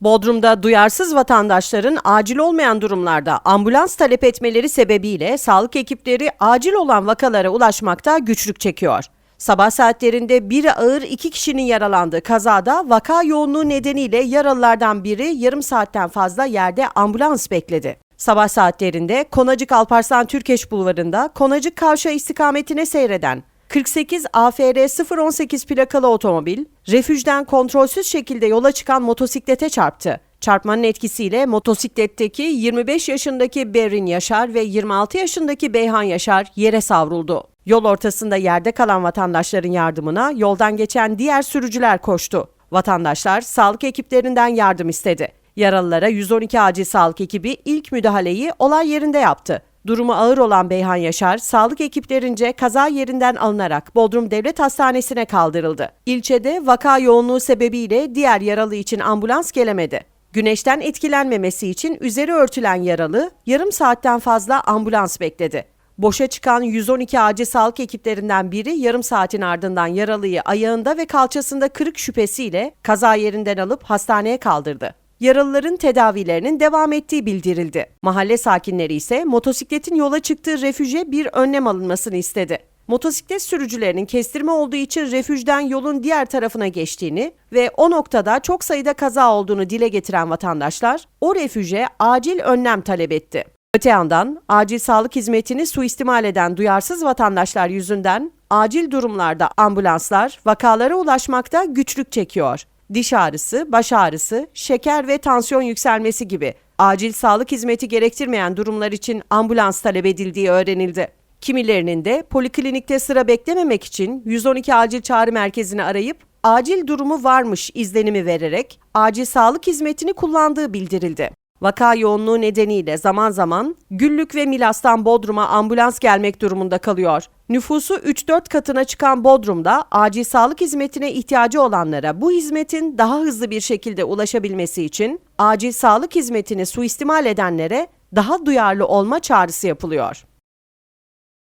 Bodrum'da duyarsız vatandaşların acil olmayan durumlarda ambulans talep etmeleri sebebiyle sağlık ekipleri acil olan vakalara ulaşmakta güçlük çekiyor. Sabah saatlerinde biri ağır iki kişinin yaralandığı kazada vaka yoğunluğu nedeniyle yaralılardan biri yarım saatten fazla yerde ambulans bekledi. Sabah saatlerinde Konacık Alparslan Türkeş Bulvarı'nda Konacık Kavşağı istikametine seyreden 48 AFR 018 plakalı otomobil, refüjden kontrolsüz şekilde yola çıkan motosiklete çarptı. Çarpmanın etkisiyle motosikletteki 25 yaşındaki Berin Yaşar ve 26 yaşındaki Beyhan Yaşar yere savruldu. Yol ortasında yerde kalan vatandaşların yardımına yoldan geçen diğer sürücüler koştu. Vatandaşlar sağlık ekiplerinden yardım istedi. Yaralılara 112 acil sağlık ekibi ilk müdahaleyi olay yerinde yaptı. Durumu ağır olan Beyhan Yaşar, sağlık ekiplerince kaza yerinden alınarak Bodrum Devlet Hastanesi'ne kaldırıldı. İlçede vaka yoğunluğu sebebiyle diğer yaralı için ambulans gelemedi. Güneşten etkilenmemesi için üzeri örtülen yaralı yarım saatten fazla ambulans bekledi. Boşa çıkan 112 acil sağlık ekiplerinden biri yarım saatin ardından yaralıyı ayağında ve kalçasında kırık şüphesiyle kaza yerinden alıp hastaneye kaldırdı. Yaralıların tedavilerinin devam ettiği bildirildi. Mahalle sakinleri ise motosikletin yola çıktığı refüje bir önlem alınmasını istedi. Motosiklet sürücülerinin kestirme olduğu için refüjden yolun diğer tarafına geçtiğini ve o noktada çok sayıda kaza olduğunu dile getiren vatandaşlar o refüje acil önlem talep etti. Öte yandan acil sağlık hizmetini suistimal eden duyarsız vatandaşlar yüzünden acil durumlarda ambulanslar vakalara ulaşmakta güçlük çekiyor. Diş ağrısı, baş ağrısı, şeker ve tansiyon yükselmesi gibi acil sağlık hizmeti gerektirmeyen durumlar için ambulans talep edildiği öğrenildi. Kimilerinin de poliklinikte sıra beklememek için 112 acil çağrı merkezini arayıp acil durumu varmış izlenimi vererek acil sağlık hizmetini kullandığı bildirildi. Vaka yoğunluğu nedeniyle zaman zaman Güllük ve Milas'tan Bodrum'a ambulans gelmek durumunda kalıyor. Nüfusu 3-4 katına çıkan Bodrum'da acil sağlık hizmetine ihtiyacı olanlara bu hizmetin daha hızlı bir şekilde ulaşabilmesi için acil sağlık hizmetini suistimal edenlere daha duyarlı olma çağrısı yapılıyor.